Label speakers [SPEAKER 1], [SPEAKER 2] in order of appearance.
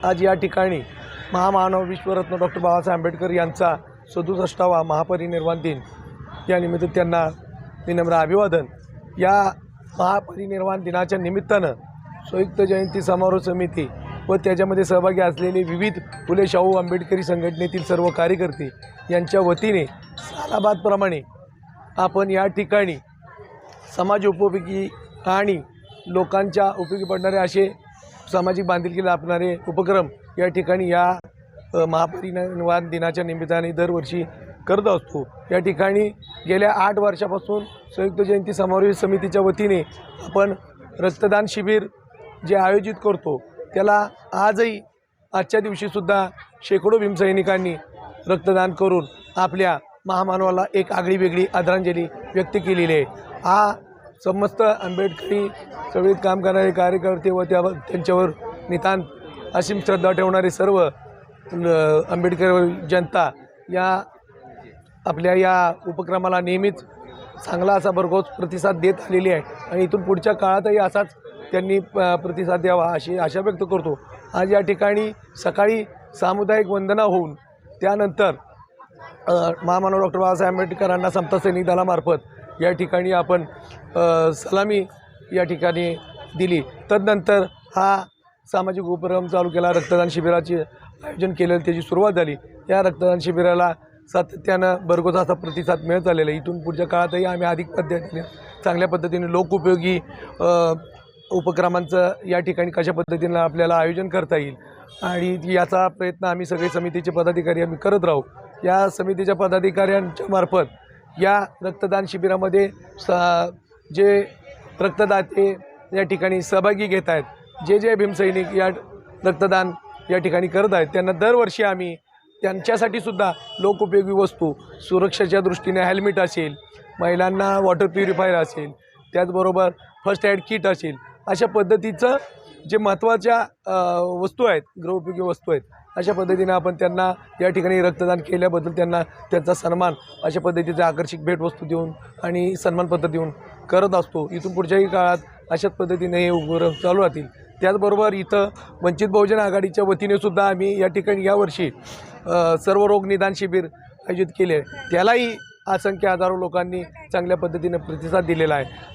[SPEAKER 1] आज या ठिकाणी महामानव विश्वरत्न डॉक्टर बाबासाहेब आंबेडकर यांचा सदुसष्टावा महापरिनिर्वाण दिन. यानिमित्त त्यांना विनम्र अभिवादन. या महापरिनिर्वाण दिनाच्या निमित्तानं संयुक्त जयंती समारोह समिती व त्याच्यामध्ये सहभागी असलेले विविध फुले शाहू आंबेडकरी संघटनेतील सर्व कार्यकर्ते यांच्या वतीने सालाबादप्रमाणे आपण या ठिकाणी समाज उपयोगी आणि लोकांच्या उपयोगी पडणारे असे सामाजिक बांधिलकी लाभणारे उपक्रम या ठिकाणी या महापरिनिर्वाण दिनाच्या निमित्ताने दरवर्षी करत असतो. या ठिकाणी गेल्या आठ वर्षापासून संयुक्त जयंती समारोह समितीच्या वतीने आपण रक्तदान शिबिर जे आयोजित करतो त्याला आजही आजच्या दिवशीसुद्धा शेकडो भीमसैनिकांनी रक्तदान करून आपल्या महामानवाला एक आगळी वेगळी आदरांजली व्यक्त केलेली आहे. हा समस्त आंबेडकरी चळवळीत काम करणारे कार्यकर्ते व त्या त्यांच्यावर नितांत असीम श्रद्धा ठेवणारे सर्व आंबेडकर जनता या आपल्या या उपक्रमाला नेहमीच चांगला असा भरघोस प्रतिसाद देत आलेली आहे. आणि इथून पुढच्या काळातही असाच त्यांनी प- प्रतिसाद द्यावा अशी आशा व्यक्त करतो. आज या ठिकाणी सकाळी सामुदायिक वंदना होऊन त्यानंतर महामानव डॉक्टर बाबासाहेब आंबेडकरांना समता सैनिक दलामार्फत या ठिकाणी आपण सलामी या ठिकाणी दिली. तदनंतर हा सामाजिक उपक्रम चालू केला. रक्तदान शिबिराचे आयोजन केलं त्याची सुरुवात झाली. या रक्तदान शिबिराला सातत्यानं भरघोसा असा प्रतिसाद मिळत आलेला आहे. इथून पुढच्या काळातही आम्ही अधिक पद्धतीने चांगल्या पद्धतीने लोकउपयोगी उपक्रमांचं या ठिकाणी कशा पद्धतीनं आपल्याला आयोजन करता येईल आणि याचा प्रयत्न आम्ही सगळे समितीचे पदाधिकारी आम्ही करत राहू. या समितीच्या पदाधिकाऱ्यांच्या मार्फत या रक्तदान शिबिरामध्ये स जे रक्तदाते या ठिकाणी सहभागी घेत आहेत जे जे भीमसैनिक या रक्तदान या ठिकाणी करत आहेत त्यांना दरवर्षी आम्ही त्यांच्यासाठी सुद्धा लोकउपयोगी वस्तू सुरक्षेच्या दृष्टीने हेल्मेट असेल महिलांना वॉटर प्युरिफायर असेल त्याचबरोबर फर्स्ट एड किट असेल अशा पद्धतीचं जे महत्त्वाच्या वस्तू आहेत गृहोपयोगी वस्तू आहेत अशा पद्धतीनं आपण त्यांना या ठिकाणी रक्तदान केल्याबद्दल त्यांना त्यांचा सन्मान अशा पद्धतीचे आकर्षक भेटवस्तू देऊन आणि सन्मानपत्र देऊन करत असतो. इथून पुढच्याही काळात अशाच पद्धतीने हे उपक्रम चालू राहतील. त्याचबरोबर इथं वंचित बहुजन आघाडीच्या वतीने सुद्धा आम्ही या ठिकाणी यावर्षी सर्व रोग निदान शिबिर आयोजित केले. त्यालाही असंख्य हजारो लोकांनी चांगल्या पद्धतीने प्रतिसाद दिलेला आहे.